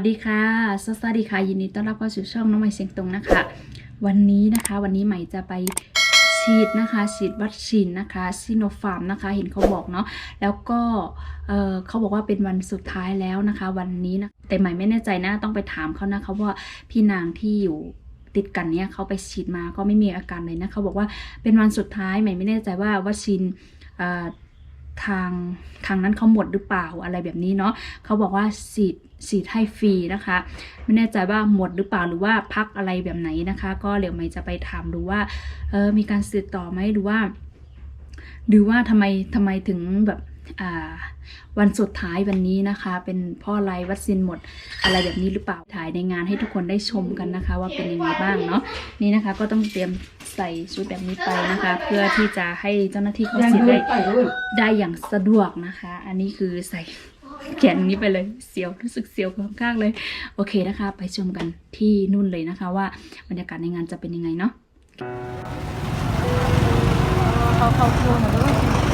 วัสดีค่ะ สวัสดีค่ะ ยินดีต้อนรับเข้าสู่ช่องน้องใหม่เสียงตรงนะคะ วันนี้นะคะ วันนี้ใหม่จะไปฉีดนะคะฉีดวัคซีนนะคะซิโนฟาร์มนะคะ เห็นเขาบอกเนาะแล้วก็เออเขาบอกว่าเป็นวันสุดท้ายแล้วนะคะ วันนี้นะแต่ใหม่ไม่แน่ใจนะต้องไปถามเขานะคะว่าพี่นางที่อยู่ติดกันเนี่ยเขาไปฉีดมาก็ไม่มีอาการเลยนะเขาบอกว่าเป็นวันสุดท้ายใหม่ไม่แน่ใจว่าวัคซีนอ ทางทางนั้นเขาหมดหรือเปล่าอะไรแบบนี้เนาะเขาบอกว่าสีดฉีดให้ฟรีนะคะ ไม่แน่ใจว่าหมดหรือเปล่าหรือว่าพักอะไรแบบไหนนะคะ ก็เดี๋ยวไม่จะไปถามดูว่าเออมีการสืบต่อไหมหรือว่าหรือว่าทำไมทำไมถึงแบบ วันสุดท้ายวันนี้นะคะ เป็นพ่อไรวัคซีนหมดอะไรแบบนี้หรือเปล่าถ่ายในงานให้ทุกคนได้ชมกันนะคะ ว่าเป็นยังไงบ้างเนาะนี่นะคะก็ต้องเตรียมใส่ชุดแบบนี้ไปนะคะ เพื่อที่จะให้เจ้าหน้าที่เขาฉีดได้ได้อย่างสะดวกนะคะ อันนี้คือใส่แขนนี้ไปเลยเสียวรู้สึกเสียวข้างๆเลย โอเคนะคะ ไปชมกันที่นู่นเลยนะคะ ว่าบรรยากาศในงานจะเป็นยังไงเนาะเขาเขาครัวหมดเลย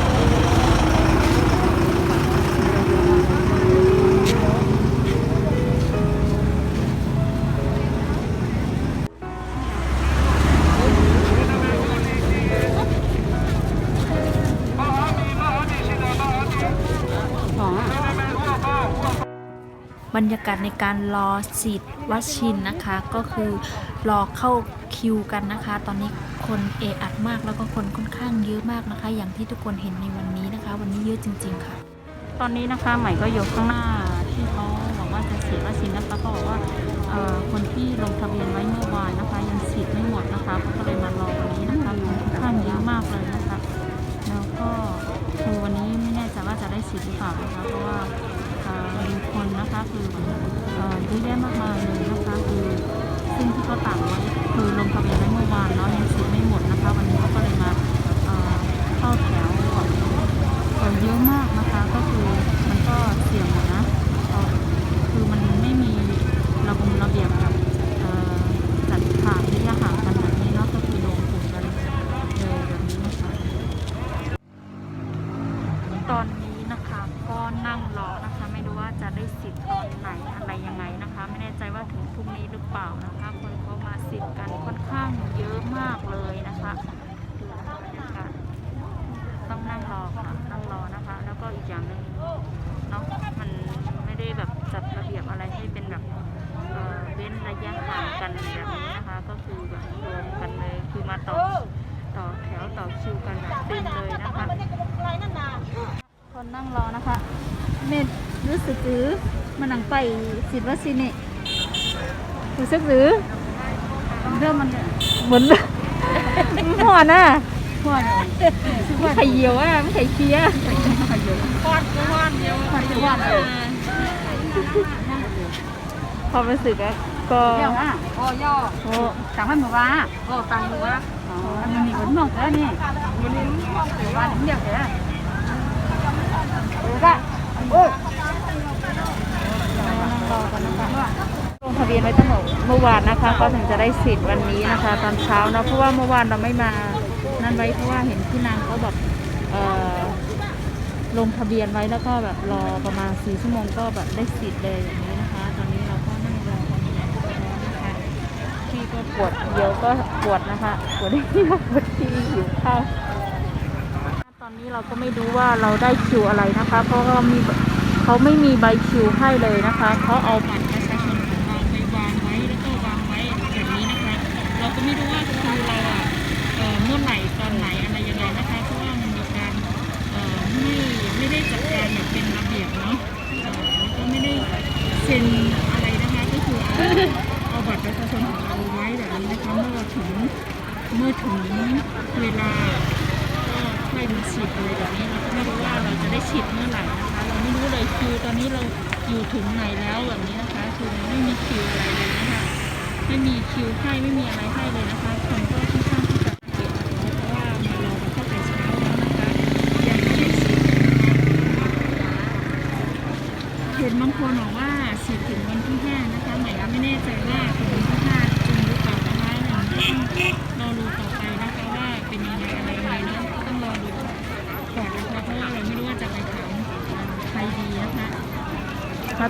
บรรยากาศในการรอฉีดวัคซีนนะคะ ก็คือรอเข้าคิวกันนะคะ ตอนนี้คนเออัดมากแล้วก็คนค่อนข้างเยอะมากนะคะ อย่างที่ทุกคนเห็นในวันนี้นะคะ วันนี้เยอะจริง ๆ ค่ะ ตอนนี้นะคะใหม่ก็อยู่ข้างหน้าที่เขาบอกว่าจะฉีดวัคซีนนะคะก็บอกว่าคนที่ลงทะเบียนไว้เมื่อวานนะคะ ยังฉีดไม่หมดนะคะเขาก็เลยมารอวันนี้นะคะคนค่อนข้างเยอะมากเลยนะคะ แล้วก็คือวันนี้ไม่แน่ใจว่าจะได้ฉีดหรือเปล่านะคะเพราะว่า มีคนนะคะ คือเอ่อเยอะแยะมากมายเลยนะคะ คือซึ่งที่เขาต่างไว้คือลงทะเบียนไว้เมื่อวานเนาะยังฉีดไม่หมดนะคะ วันนี้เขาก็เลยมาเอ่อเข้าแถวก่อน เอ่อเยอะมากนะคะก็คือมันก็เสี่ยงอยู่นะเอ่อคือมันไม่มีระบบระเบียบแบบเอ่อจัดฉากระยะห่างกันแบบนี้เนาะก็คือรวมกลุ่มกันเลยแบบนี้นะคะ ตอนนี้นะคะก็นั่งรอนะคะ ไม่รู้ว่าจะได้สิทธิ์ตอนไหนอะไรยังไงนะคะ ไม่แน่ใจว่าถึงพรุ่งนี้หรือ เปล่านะคะ คนเขามาสิทธิ์กันค่อนข้างเยอะมากเลยนะคะดูบรรยากาศต้องนั่งรอค่ะนั่งรอนะคะ แล้วก็อีกอย่างหนึ่งเนาะมันไม่ได้แบบจัดระเบียบอะไรให้เป็นแบบเอ่อเว้นระยะห่างกันแบบนี้นะคะ ก็คือแบบรวมกันเลยคือมาต่อต่อแถวต่อคิวกันแบบเต็มเลยนะคะคนนั่งรอนะคะเมดรู้สึกหรือมันหนังไปฉีดวัคซีนนี่ รู้สึกหรือเริ่มมันเหมือนหอนอะหอนไม่ไข่เยียวอะไม่ไข่เคี้ยหอนก็หอนเดียวหอนจะหอนความรู้สึกอะก็เดี๋ยวอะโอ้ย่อโอ้สั่งให้หมูว่าโอ้ตังหมูว่าอ๋อมันมีคนมองแล้วนี่มันมีมองแต่ว่าเดี๋ยวแกโอ้ก็โอ้นั่งรอกันนะคะ ลงทะเบียนไว้ตั้งแต่เมื่อวานนะคะก็ถึงจะได้สิทธิ์วันนี้นะคะ ตอนเช้าเนะเพราะว่าเมื่อวานเราไม่มานั่นไว้เพราะว่าเห็นพี่นางเขาแบบลงทะเบียนไว้แล้วก็แบบรอประมาณสี่ชั่วโมงก็แบบได้สิทธิ์เลยอย่างนี้นะคะ ตอนนี้เราก็นั่งรอกันอยู่นะคะที่ก็ปวดเดียวก็ปวดนะคะปวดที่ปวดที่หิวข้าวตอนนี้เราก็ไม่รู้ว่าเราได้คิวอะไรนะคะ เพราะว่ามีเขาไม่มีใบคิวให้เลยนะคะเขาเอา เอาบัตรประชาชนของเราไว้แบบนี้นะคะเมื่อถึงเมื่อถึงเวลาก็ค่อยมาฉีดเลยแบบนี้เราก็ไม่รู้ว่าเราจะได้ฉีดเมื่อไหร่นะคะเราไม่รู้เลยคิวตอนนี้เราอยู่ถึงไหนแล้วแบบนี้นะคะ คือไม่มีคิวอะไรเลยนะคะไม่มีคิวให้ไม่มีอะไรให้เลยนะคะคนก็ค่อนข้างที่จะเกลียดเพราะว่ามารอกันตั้งแต่เช้าแล้วนะคะยังไม่ได้ฉีดเห็นบางคนบอกว่า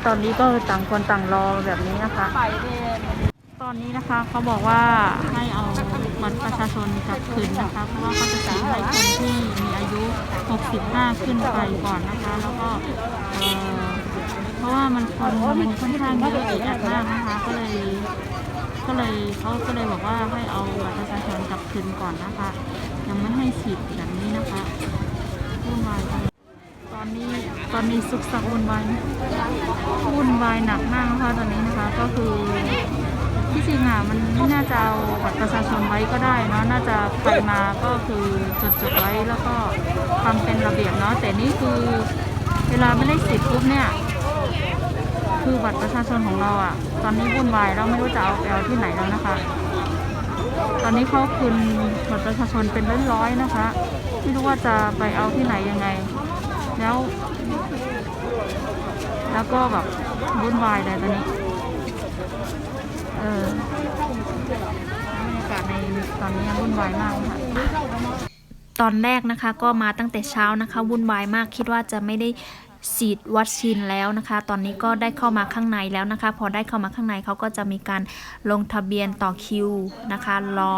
ตอนนี้ก็ต่างคนต่างรอแบบนี้นะคะ ตอนนี้นะคะเขาบอกว่าให้เอาบัตรประชาชนกลับคืนนะคะ เพราะว่าเขาจะฉีดให้คนที่มีอายุ 65 ขึ้นไปก่อนนะคะ แล้วก็เพราะว่ามันคนมันค่อนข้างเยอะอีกอัดมากนะคะ ก็เลย ก็เลยเขาก็เลยบอกว่าให้เอาบัตรประชาชนกลับคืนก่อนนะคะ ยังไม่ให้ฉีดแบบนี้นะคะวุ่นวายจังต อนนี้ตอนนี้สุกสักวุ่นวายวุ่นวายหนักมากนะคะตอนนี้นะคะก็คือที่จริงอะมันไม่น่าจะเอาบัตรประชาชนไว้ก็ได้เนาะน่าจะใครมาก็คือจดจดไว้แล้วก็ทำเป็นระเบียบเนาะแต่นี่คือเวลาไม่ได้สิทธิ์ปุ๊บเนี่ยคือบัตรประชาชนของเราอะ ตอนนี้วุ่นวายเราไม่รู้จะเอาไปเอาที่ไหนแล้วนะคะ ตอนนี้เขาคืนบัตรประชาชนเป็นร้อยๆนะคะ ไม่รู้ว่าจะไปเอาที่ไหนยังไง แล้ว แล้วก็แบบวุ่นวายเลยตอนนี้ เออบรรยากาศในตอนนี้วุ่นวายมากค่ะตอนแรกนะคะก็มาตั้งแต่เช้านะคะวุ่นวายมากคิดว่าจะไม่ได้ฉีดวัคซีนแล้วนะคะ ตอนนี้ก็ได้เข้ามาข้างในแล้วนะคะ พอได้เข้ามาข้างในเขาก็จะมีการลงทะเบียนต่อคิวนะคะ รอ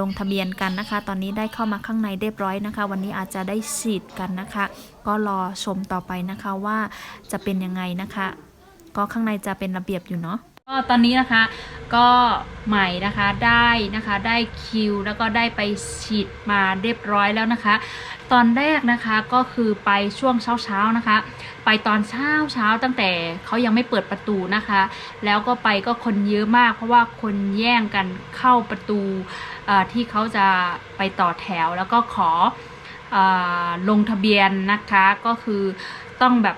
ลงทะเบียนกันนะคะ ตอนนี้ได้เข้ามาข้างในเรียบร้อยนะคะ วันนี้อาจจะได้ฉีดกันนะคะ ก็รอชมต่อไปนะคะว่าจะเป็นยังไงนะคะ ก็ข้างในจะเป็นระเบียบอยู่เนาะ ก็ตอนนี้นะคะก็ใหม่นะคะได้นะคะได้คิวแล้วก็ได้ไปฉีดมาเรียบร้อยแล้วนะคะ ตอนแรกนะคะก็คือไปช่วงเช้าๆนะคะ ไปตอนเช้าเช้าตั้งแต่เขายังไม่เปิดประตูนะคะ แล้วก็ไปก็คนเยอะมาก เพราะว่าคนแย่งกันเข้าประตูที่เขาจะไปต่อแถวแล้วก็ขออลงทะเบียนนะคะก็คือต้องแบบ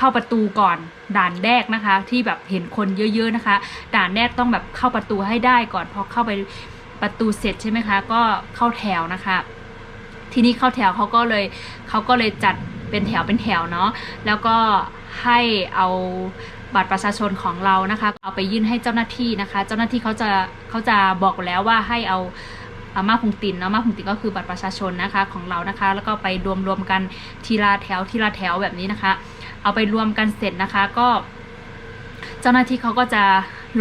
เข้าประตูก่อนด่านแรกนะคะ ที่แบบเห็นคนเยอะ ๆนะคะ ด่านแรกต้องแบบเข้าประตูให้ได้ก่อนพอเข้าไปประตูเสร็จใช่ไหมคะ ก็เข้าแถวนะคะ ทีนี้เข้าแถวเขาก็เลยเขาก็เลยจัดเป็นแถวเป็นแถวเนาะแล้วก็ให้เอาบัตรประชาชนของเรานะคะ เอาไปยื่นให้เจ้าหน้าที่นะคะ เจ้าหน้าที่เขาจะเขาจะบอกแล้วว่าให้เอาอาม่าพุงตินเนาะมาพุงตินก็คือบัตรประชาชนนะคะของเรานะคะ แล้วก็ไปรวมรวมๆกันทีละแถวทีละแถวแบบนี้นะคะ เอาไปรวมกันเสร็จนะคะก็ เจ้าหน้าที่เขาก็จะ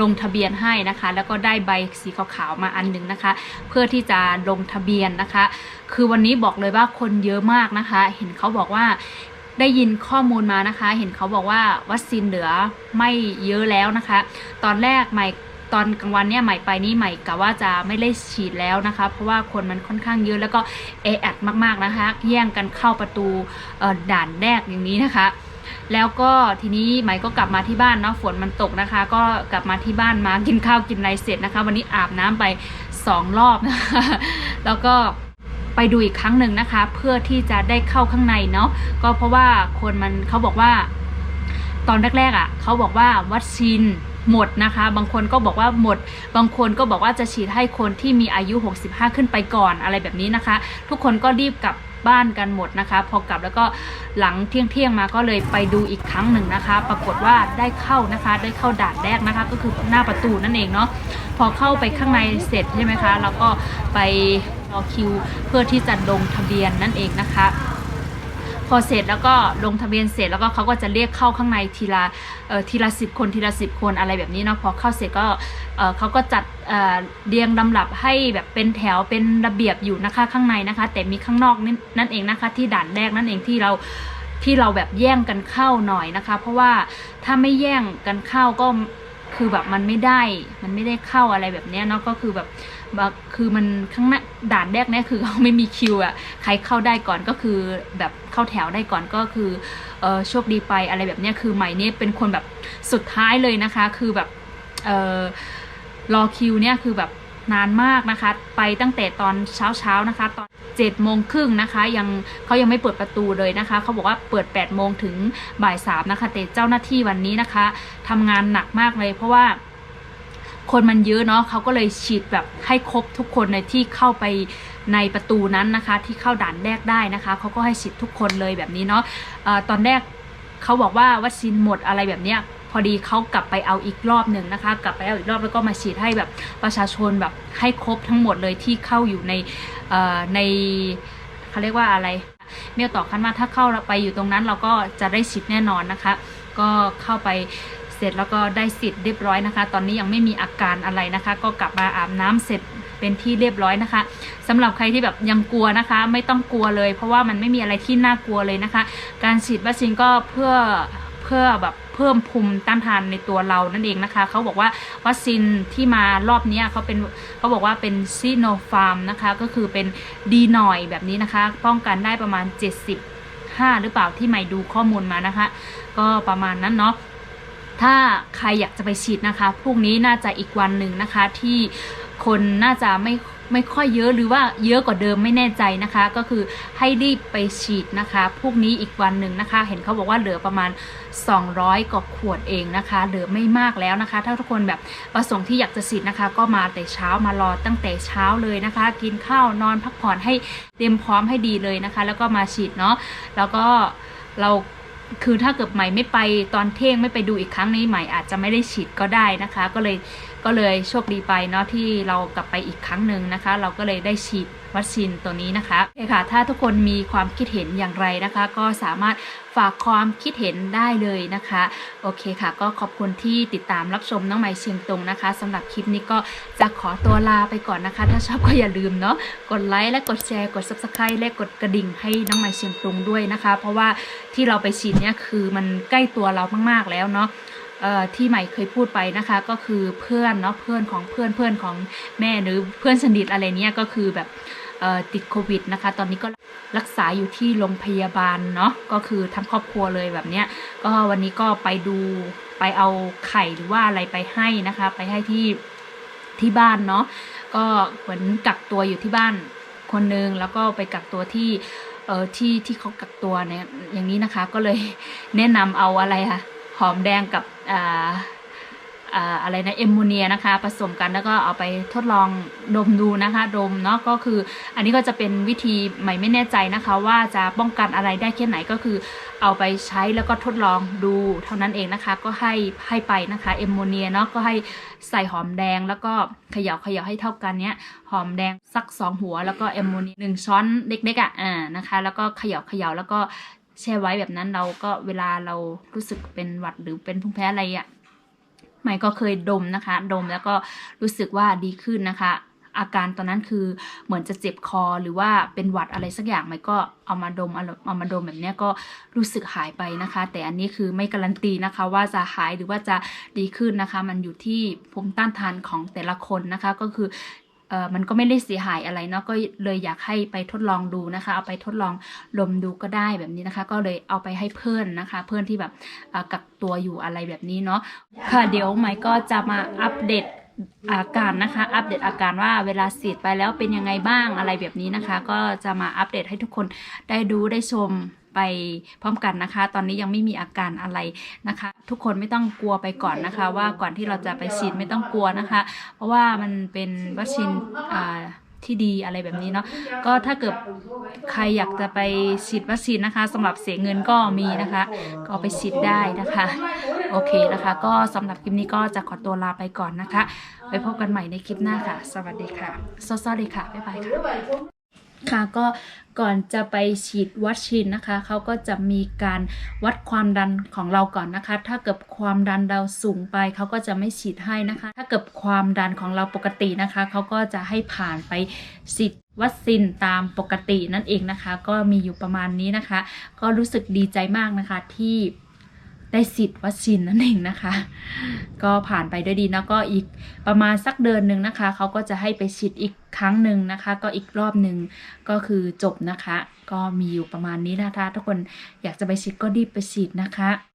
ลงทะเบียนให้นะคะ แล้วก็ได้ใบสีขาวๆมาอันหนึ่งนะคะ เพื่อที่จะลงทะเบียนนะคะ คือวันนี้บอกเลยว่าคนเยอะมากนะคะ เห็นเขาบอกว่าได้ยินข้อมูลมานะคะ เห็นเขาบอกว่าวัคซีนเหลือไม่เยอะแล้วนะคะ ตอนแรกใหม่ตอนกลางวันเนี่ยใหม่ไปนี่ใหม่กะว่าจะไม่ได้ฉีดแล้วนะคะ เพราะว่าคนมันค่อนข้างเยอะแล้วก็เออัดมากๆนะคะ แย่งกันเข้าประตูด่านแรกอย่างนี้นะคะ แล้วก็ทีนี้ไหมก็กลับมาที่บ้านเนาะฝนมันตกนะคะ ก็กลับมาที่บ้านมากินข้าวกินอะไรเสร็จนะคะ วันนี้อาบน้ำไปสองรอบนะคะแล้วก็ไปดูอีกครั้งหนึ่งนะคะ เพื่อที่จะได้เข้าข้างในเนาะก็เพราะว่าคนมันเขาบอกว่า ตอนแรกๆอะ่ะเขาบอกว่าวัคซีนหมดนะคะ บางคนก็บอกว่าหมด บางคนก็บอกว่าจะฉีดให้คนที่มีอายุ 65 ขึ้นไปก่อนอะไรแบบนี้นะคะ ทุกคนก็รีบกลับ บ้านกันหมดนะคะ พอกลับแล้วก็หลังเที่ยงเที่ยงๆมาก็เลยไปดูอีกครั้งหนึ่งนะคะ ปรากฏว่าได้เข้านะคะได้เข้าด่านแรกนะคะ ก็คือหน้าประตูนั่นเองเนาะพอเข้าไปข้างในเสร็จใช่ไหมคะแล้วก็ไปรอคิวเพื่อที่จะลงทะเบียนนั่นเองนะคะ พอเสร็จแล้วก็ลงทะเบียนเสร็จแล้วก็เขาก็จะเรียกเข้าข้างในทีละทีละสิบคนทีละสิบคนอะไรแบบนี้เนาะพอเข้าเสร็จก็เขาก็จัดเรียงลำดับให้แบบเป็นแถวเป็นระเบียบอยู่นะคะข้างในนะคะ แต่มีข้างนอกนั่นเองนะคะ ที่ด่านแรกนั่นเองที่เราที่เราแบบแย่งกันเข้าหน่อยนะคะ เพราะว่าถ้าไม่แย่งกันเข้าก็ คือแบบมันไม่ได้ มันไม่ได้เข้าอะไรแบบเนี้ยเนาะก็คือแบบคือมันข้างหน้าด่านแรกเนี่ยคือเขาไม่มีคิวอะใครเข้าได้ก่อนก็คือแบบเข้าแถวได้ก่อนก็คือเออโชคดีไปอะไรแบบเนี้ยคือใหม่เนี่ยเป็นคนแบบสุดท้ายเลยนะคะ คือแบบเออรอคิวเนี่ยคือแบบ นานมากนะคะ ไปตั้งแต่ตอนเช้าเช้านะคะ ตอน7จ็ดโมงครึ่งนะคะ ยังเขายังไม่เปิดประตูเลยนะคะ เขาบอกว่าเปิด8ปดโมงถึงบ่ายสามนะคะ แต่เจ้าหน้าที่วันนี้นะคะทำงานหนักมากเลย เพราะว่าคนมันเยอะเนาะเขาก็เลยฉีดแบบให้ครบทุกคนในที่เข้าไปในประตูนั้นนะคะ ที่เข้าด่านแรกได้นะคะเขาก็ให้ฉีดทุกคนเลยแบบนี้เนาะอ่อตอนแรกเขาบอกว่าวัคซีนหมดอะไรแบบเนี้ย พอดีเขากลับไปเอาอีกรอบหนึ่งนะคะ กลับไปเอาอีกรอบแล้วก็มาฉีดให้แบบประชาชนแบบให้ครบทั้งหมดเลยที่เข้าอยู่ในในเขาเรียกว่าอะไร เมียต่อคันว่าถ้าเข้าไปอยู่ตรงนั้นเราก็จะได้ฉีดแน่นอนนะคะ ก็เข้าไปเสร็จแล้วก็ได้สิทธิ์เรียบร้อยนะคะ ตอนนี้ยังไม่มีอาการอะไรนะคะ ก็กลับมาอาบน้ำเสร็จเป็นที่เรียบร้อยนะคะสำหรับใครที่แบบยังกลัวนะคะ ไม่ต้องกลัวเลย เพราะว่ามันไม่มีอะไรที่น่ากลัวเลยนะคะ การฉีดวัคซีนก็เพื่อ พื่อแบบเพิ่มภูมิต้านทานในตัวเรานั่นเองนะคะ เขาบอกว่าวัคซีนที่มารอบนี้เขาเป็นเขาบอกว่าเป็นซีโนฟาร์มนะคะก็คือเป็นดีหน่อยแบบนี้นะคะ ป้องกันได้ประมาณ 75 หรือเปล่าที่ใหม่ดูข้อมูลมานะคะ ก็ประมาณนั้นเนาะถ้าใครอยากจะไปฉีดนะคะพรุ่งนี้น่าจะอีกวันหนึ่งนะคะที่คนน่าจะไม่ ไม่ค่อยเยอะหรือว่าเยอะกว่าเดิมไม่แน่ใจนะคะ ก็คือให้รีบไปฉีดนะคะพรุ่งนี้อีกวันหนึ่งนะคะ เห็นเขาบอกว่าเหลือประมาณ 200กว่าขวดเองนะคะเหลือไม่มากแล้วนะคะ ถ้าทุกคนแบบประสงค์ที่อยากจะฉีดนะคะ ก็มาแต่เช้ามารอตั้งแต่เช้าเลยนะคะ กินข้าวนอนพักผ่อนให้เตรียมพร้อมให้ดีเลยนะคะ แล้วก็มาฉีดเนาะแล้วก็เราคือถ้าเกิดใหม่ไม่ไปตอนเที่ยงไม่ไปดูอีกครั้งนี้ใหม่อาจจะไม่ได้ฉีดก็ได้นะคะ ก็เลย ก็เลยโชคดีไปเนาะที่เรากลับไปอีกครั้งหนึ่งนะคะ เราก็เลยได้ฉีดวัคซีนตัวนี้นะคะโอเคค่ะ ถ้าทุกคนมีความคิดเห็นอย่างไรนะคะ ก็สามารถฝากความคิดเห็นได้เลยนะคะ โอเคค่ะ ก็ขอบคุณที่ติดตามรับชมน้องใหม่เชียงตุงนะคะสำหรับคลิปนี้ก็จะขอตัวลาไปก่อนนะคะ ถ้าชอบก็อย่าลืมเนาะ กดไลค์และกดแชร์ กด subscribe และกดกระดิ่งให้น้องใหม่เชียงตุงด้วยนะคะ เพราะว่าที่เราไปฉีดเนี่ยคือมันใกล้ตัวเรามากๆแล้วเนาะ ที่ใหม่เคยพูดไปนะคะ ก็คือเพื่อนเนาะเพื่อนของเพื่อนเพื่อนของแม่หรือเพื่อนสนิทอะไรเนี่ยก็คือแบบติดโควิดนะคะ ตอนนี้ก็รักษาอยู่ที่โรงพยาบาลเนาะก็คือทั้งครอบครัวเลยแบบเนี้ยก็วันนี้ก็ไปดูไปเอาไข่หรือว่าอะไรไปให้นะคะ ไปให้ที่ที่บ้านเนาะก็เหมือนกักตัวอยู่ที่บ้านคนนึงแล้วก็ไปกักตัวที่เออที่ที่เขากักตัวเนี่ยอย่างนี้นะคะ ก็เลยแนะนำเอาอะไรคะ หอมแดงกับอะไรนะเอมโมเนียนะคะผสมกันแล้วก็เอาไปทดลองดมดูนะคะดมเนาะก็คืออันนี้ก็จะเป็นวิธีใหม่ไม่แน่ใจนะคะ ว่าจะป้องกันอะไรได้แค่ไหนก็คือ เอาไปใช้แล้วก็ทดลองดูเท่านั้นเองนะคะ ก็ให้ให้ไปนะคะเอมโมเนียเนาะก็ให้ใส่หอมแดงแล้วก็เขย่าเขย่าให้เท่ากันเนี้ยหอมแดงสักสองหัวแล้วก็เอมโมเนียหนึ่งช้อนเล็กๆอะอ่านะคะ แล้วก็เขย่าเขย่าแล้วก็ แช่ไว้แบบนั้นเราก็เวลาเรารู้สึกเป็นหวัดหรือเป็นภูมิแพ้อะไรอะใหม่ก็เคยดมนะคะ ดมแล้วก็รู้สึกว่าดีขึ้นนะคะ อาการตอนนั้นคือเหมือนจะเจ็บคอหรือว่าเป็นหวัดอะไรสักอย่างไหมก็เอามาดมเอามาดมแบบนี้ก็รู้สึกหายไปนะคะ แต่อันนี้คือไม่การันตีนะคะ ว่าจะหายหรือว่าจะดีขึ้นนะคะ มันอยู่ที่ภูมิต้านทานของแต่ละคนนะคะ ก็คือ มันก็ไม่ได้เสียหายอะไรเนาะก็เลยอยากให้ไปทดลองดูนะคะ เอาไปทดลองลมดูก็ได้แบบนี้นะคะ ก็เลยเอาไปให้เพื่อนนะคะ เพื่อนที่แบบกักตัวอยู่อะไรแบบนี้เนาะค่ะเดี๋ยวใหม่ก็จะมาอัปเดตอาการนะคะ อัปเดตอาการว่าเวลาฉีดไปแล้วเป็นยังไงบ้างอะไรแบบนี้นะคะ ก็จะมาอัปเดตให้ทุกคนได้ดูได้ชม ไปพร้อมกันนะคะ ตอนนี้ยังไม่มีอาการอะไรนะคะ ทุกคนไม่ต้องกลัวไปก่อนนะคะ ว่าก่อนที่เราจะไปฉีดไม่ต้องกลัวนะคะ เพราะว่ามันเป็นวัคซีนอ่าที่ดีอะไรแบบนี้เนาะก็ถ้าเกิดใครอยากจะไปฉีดวัคซีนนะคะสำหรับเสียเงินก็มีนะคะ ก็ไปฉีดได้นะคะ โอเคนะคะ ก็สำหรับคลิปนี้ก็จะขอตัวลาไปก่อนนะคะไว้พบกันใหม่ในคลิปหน้าค่ะ สวัสดีค่ะสวัสดีค่ะบ๊ายบายค่ะ ค่ะก็ก่อนจะไปฉีดวัคซีนนะคะเขาก็จะมีการวัดความดันของเราก่อนนะคะ ถ้าเกิดความดันเราสูงไปเขาก็จะไม่ฉีดให้นะคะ ถ้าเกิดความดันของเราปกตินะคะเขาก็จะให้ผ่านไปฉีดวัคซีนตามปกตินั่นเองนะคะ ก็มีอยู่ประมาณนี้นะคะ ก็รู้สึกดีใจมากนะคะที่ ได้สิทธิ์วัคซีนนั่นเองนะคะ ก็ผ่านไปด้วยดีแล้วก็อีกประมาณสักเดือนหนึ่งนะคะเขาก็จะให้ไปฉีดอีกครั้งหนึ่งนะคะ ก็อีกรอบหนึ่งก็คือจบนะคะ ก็มีอยู่ประมาณนี้นะคะทุกคนอยากจะไปฉีดก็รีบไปฉีดนะคะ